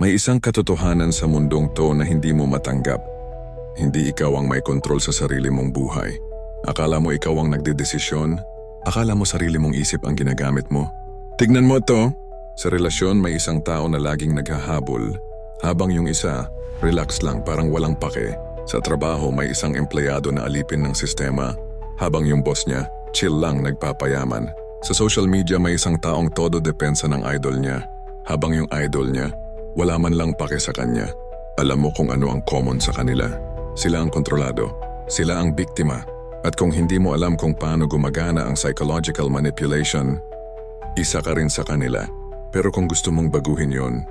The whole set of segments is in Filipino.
May isang katotohanan sa mundong to na hindi mo matanggap. Hindi ikaw ang may kontrol sa sarili mong buhay. Akala mo ikaw ang nagdedesisyon. Akala mo sarili mong isip ang ginagamit mo. Tignan mo to. Sa relasyon may isang tao na laging naghahabol. Habang yung isa, relax lang parang walang pake. Sa trabaho may isang empleyado na alipin ng sistema. Habang yung boss niya, chill lang nagpapayaman. Sa social media may isang taong todo depensa ng idol niya. Habang yung idol niya, wala man lang pake sa kanya. Alam mo kung ano ang common sa kanila. Sila ang kontrolado. Sila ang biktima. At kung hindi mo alam kung paano gumagana ang psychological manipulation, isa ka rin sa kanila. Pero kung gusto mong baguhin yon,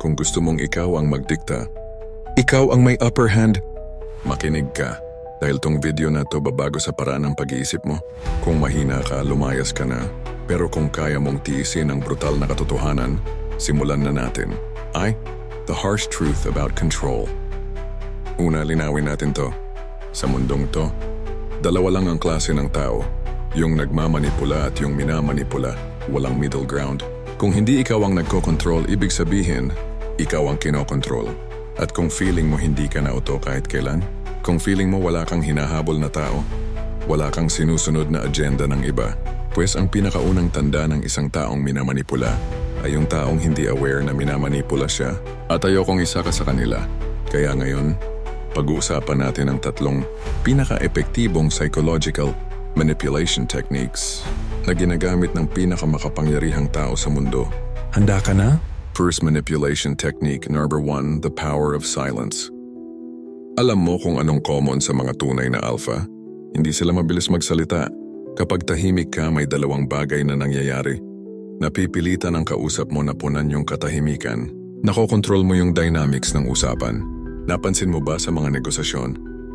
kung gusto mong ikaw ang magdikta, ikaw ang may upper hand, makinig ka. Dahil tong video na to babago sa paraan ng pag-iisip mo. Kung mahina ka, lumayas ka na. Pero kung kaya mong tiisin ang brutal na katotohanan, simulan na natin. Ay, the harsh truth about control. Una, linawin natin to. Sa mundong to, dalawa lang ang klase ng tao. Yung nagmamanipula at yung minamanipula. Walang middle ground. Kung hindi ikaw ang nagko-control, ibig sabihin, ikaw ang kinokontrol. At kung feeling mo hindi ka nauto kahit kailan, kung feeling mo wala kang hinahabol na tao, wala kang sinusunod na agenda ng iba, pues ang pinakaunang tanda ng isang taong minamanipula ay yung taong hindi aware na minamanipula siya at ayokong isa ka sa kanila. Kaya ngayon, pag-uusapan natin ang tatlong pinaka-epektibong psychological manipulation techniques na ginagamit ng pinakamakapangyarihang tao sa mundo. Handa ka na? First manipulation technique number one, the power of silence. Alam mo kung anong common sa mga tunay na alpha? Hindi sila mabilis magsalita. Kapag tahimik ka, may dalawang bagay na nangyayari. Napipilitan ang kausap mo na punan yung katahimikan. Nakokontrol mo yung dynamics ng usapan. Napansin mo ba sa mga negosasyon?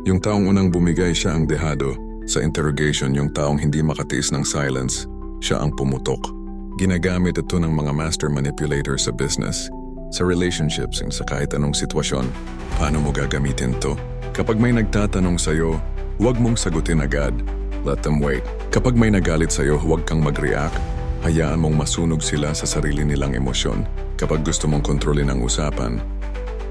Yung taong unang bumigay siya ang dehado. Sa interrogation, yung taong hindi makatiis ng silence, siya ang pumutok. Ginagamit ito ng mga master manipulator sa business, sa relationships, sa kahit anong sitwasyon. Paano mo gagamitin to? Kapag may nagtatanong sa'yo, huwag mong sagutin agad. Let them wait. Kapag may nagalit sa'yo, huwag kang mag-react. Hayaan mong masunog sila sa sarili nilang emosyon. Kapag gusto mong kontrolin ang usapan,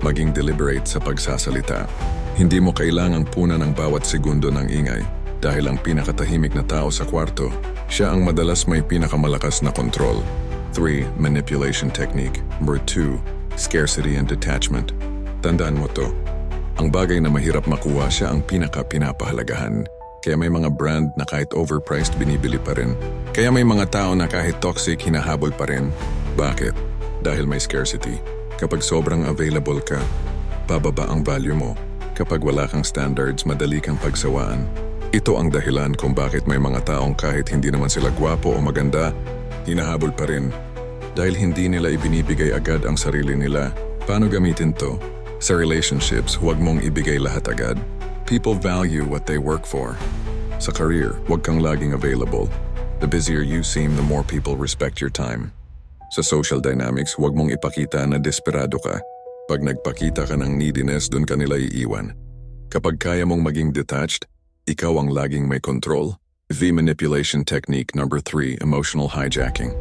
maging deliberate sa pagsasalita. Hindi mo kailangang punan ang bawat segundo ng ingay dahil ang pinakatahimik na tao sa kwarto, siya ang madalas may pinakamalakas na kontrol. 3. Manipulation technique. Number 2. Scarcity and detachment. Tandaan mo to. Ang bagay na mahirap makuha siya ang pinaka-pinapahalagahan. Kaya may mga brand na kahit overpriced binibili pa rin. Kaya may mga tao na kahit toxic hinahabol pa rin. Bakit? Dahil may scarcity. Kapag sobrang available ka, bababa ang value mo. Kapag wala kang standards, madali kang pagsawaan. Ito ang dahilan kung bakit may mga taong kahit hindi naman sila gwapo o maganda, hinahabol pa rin. Dahil hindi nila ibinibigay agad ang sarili nila. Paano gamitin to? Sa relationships, huwag mong ibigay lahat agad. People value what they work for. Sa career, huwag kang laging available. The busier you seem, the more people respect your time. Sa social dynamics, huwag mong ipakita na desperado ka. Pag nagpakita ka ng neediness, dun ka nila iiwan. Kapag kaya mong maging detached, ikaw ang laging may control. The manipulation technique number 3, emotional hijacking.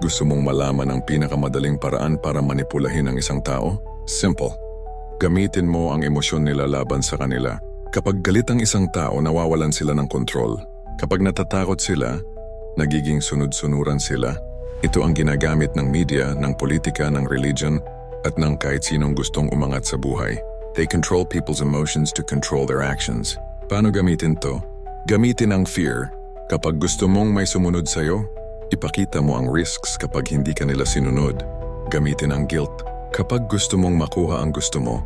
Gusto mong malaman ang pinakamadaling paraan para manipulahin ang isang tao? Simple. Gamitin mo ang emosyon nila laban sa kanila. Kapag galit ang isang tao, nawawalan sila ng kontrol. Kapag natatakot sila, nagiging sunod-sunuran sila. Ito ang ginagamit ng media, ng politika, ng religion, at ng kahit sinong gustong umangat sa buhay. They control people's emotions to control their actions. Paano gamitin to? Gamitin ang fear. Kapag gusto mong may sumunod sa'yo, ipakita mo ang risks kapag hindi ka nila sinunod. Gamitin ang guilt. Kapag gusto mong makuha ang gusto mo,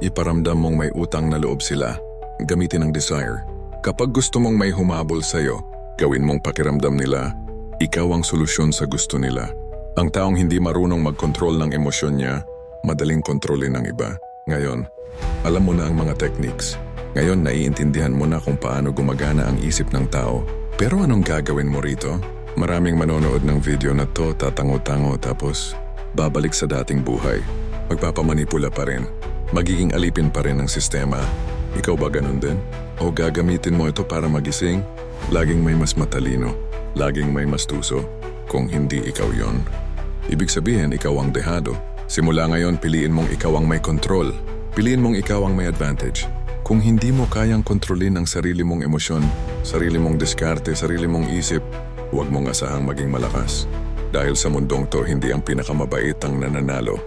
iparamdam mong may utang na loob sila. Gamitin ang desire. Kapag gusto mong may humabol sa'yo, gawin mong pakiramdam nila, ikaw ang solusyon sa gusto nila. Ang taong hindi marunong mag-control ng emosyon niya, madaling kontrolin ng iba. Ngayon, alam mo na ang mga techniques. Ngayon, naiintindihan mo na kung paano gumagana ang isip ng tao. Pero anong gagawin mo rito? Maraming manonood ng video na to, tatango-tango tapos babalik sa dating buhay. Magpapamanipula pa rin. Magiging alipin pa rin ng sistema. Ikaw ba ganun din? O gagamitin mo ito para magising? Laging may mas matalino. Laging may mas tuso. Kung hindi ikaw yon. Ibig sabihin ikaw ang dehado. Simula ngayon, piliin mong ikaw ang may control. Piliin mong ikaw ang may advantage. Kung hindi mo kayang kontrolin ang sarili mong emosyon, sarili mong diskarte, sarili mong isip, huwag mong asahang maging malakas. Dahil sa mundong to, hindi ang pinakamabait ang nananalo,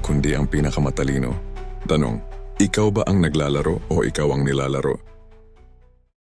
kundi ang pinakamatalino. Tanong, ikaw ba ang naglalaro o ikaw ang nilalaro?